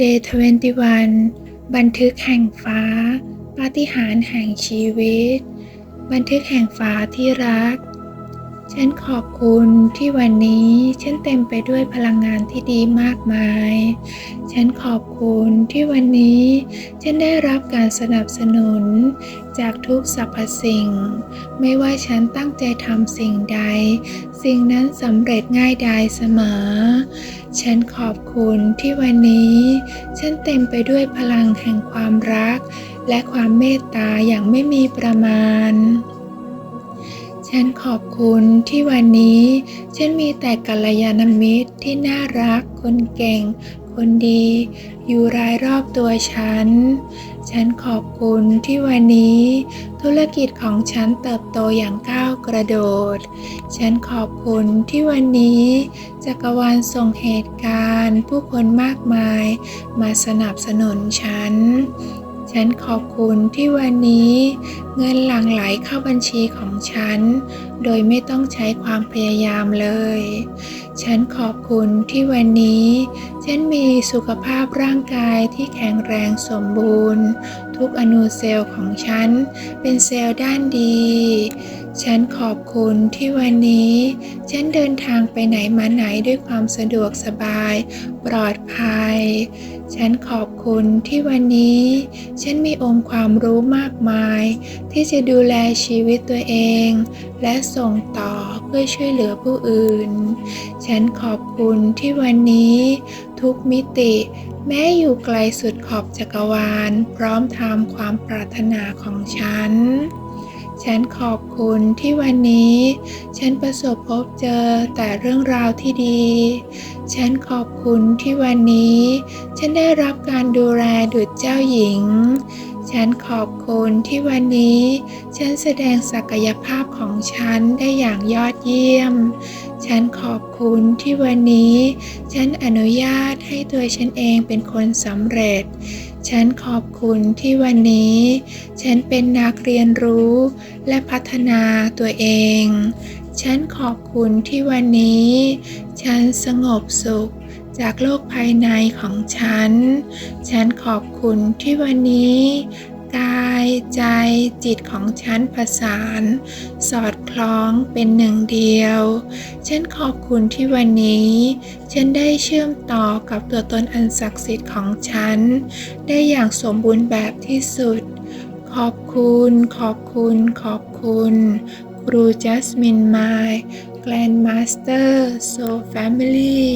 Day 21 บันทึกแห่งฟ้า ปาฏิหาริย์แห่งชีวิต บันทึกแห่งฟ้าที่รัก ฉันขอบคุณที่วันนี้ฉันเต็มไปด้วยพลังงานที่ดีมากมาย ฉันขอบคุณที่วันนี้ ฉันได้รับการสนับสนุน จากทุกสรรพสิ่ง ไม่ว่าฉันตั้งใจทำสิ่งใด สิ่งนั้นสำเร็จง่ายดายเสมอ ฉันขอบคุณที่วันนี้ ฉันเต็มไปด้วยพลังแห่งความรัก และความเมตตาอย่างไม่มีประมาณ ฉันขอบคุณที่วันนี้ ฉันมีแต่กัลยาณมิตรที่น่ารัก คนเก่ง คนดี อยู่รายรอบตัวฉัน ฉันขอบคุณที่วันนี้ ธุรกิจของฉันเติบโตอย่างก้าวกระโดด ฉันขอบคุณที่วันนี้ จักรวาลส่งเหตุการณ์ ผู้คนมากมาย มาสนับสนุนฉัน ฉันขอบคุณที่วันนี้เงินหลั่งไหลเข้าบัญชีของฉัน โดยไม่ต้องใช้ความพยายามเลย ฉันขอบคุณที่วันนี้ ฉันมีสุขภาพร่างกายที่แข็งแรงสมบูรณ์ ทุกอนูเซลล์ของฉันเป็นเซลล์ด้านดี ฉันขอบคุณที่วันนี้ ฉันเดินทางไปไหนมาไหนด้วยความสะดวกสบาย ปลอดภัย ฉันขอบคุณที่วันนี้ ฉันมีองค์ความรู้มากมาย ที่จะดูแลชีวิตตัวเอง และส่งต่อเพื่อช่วยเหลือผู้อื่น ฉันขอบคุณที่วันนี้ ทุกมิติ แม้อยู่ไกลสุดขอบจักรวาล พร้อมทำความปรารถนาของฉัน ฉันขอบคุณที่วันนี้ ฉันประสบพบเจอแต่เรื่องราวที่ดี ฉันขอบคุณที่วันนี้ ฉันได้รับการดูแลดุจเจ้าหญิง ฉันขอบคุณที่วันนี้ ฉันแสดงศักยภาพของฉันได้อย่างยอดเยี่ยม ฉันขอบคุณที่วันนี้ ฉันอนุญาตให้ตัวฉันเองเป็นคนสำเร็จ ฉันขอบคุณที่วันนี้ ฉันเป็นนักเรียนรู้และพัฒนาตัวเอง ฉันขอบคุณที่วันนี้ ฉันสงบสุข จากโลกภายในของฉัน ฉันขอบคุณที่วันนี้ กายใจจิตของฉันประสาน สอดคล้องเป็นหนึ่งเดียว ฉันขอบคุณที่วันนี้ ฉันได้เชื่อมต่อกับตัวตนอันศักดิ์สิทธิ์ของฉัน ได้อย่างสมบูรณ์แบบที่สุด ขอบคุณ ขอบคุณ ขอบคุณครูจัสมินไมล์แกรนด์มาสเตอร์โซแฟมิลี่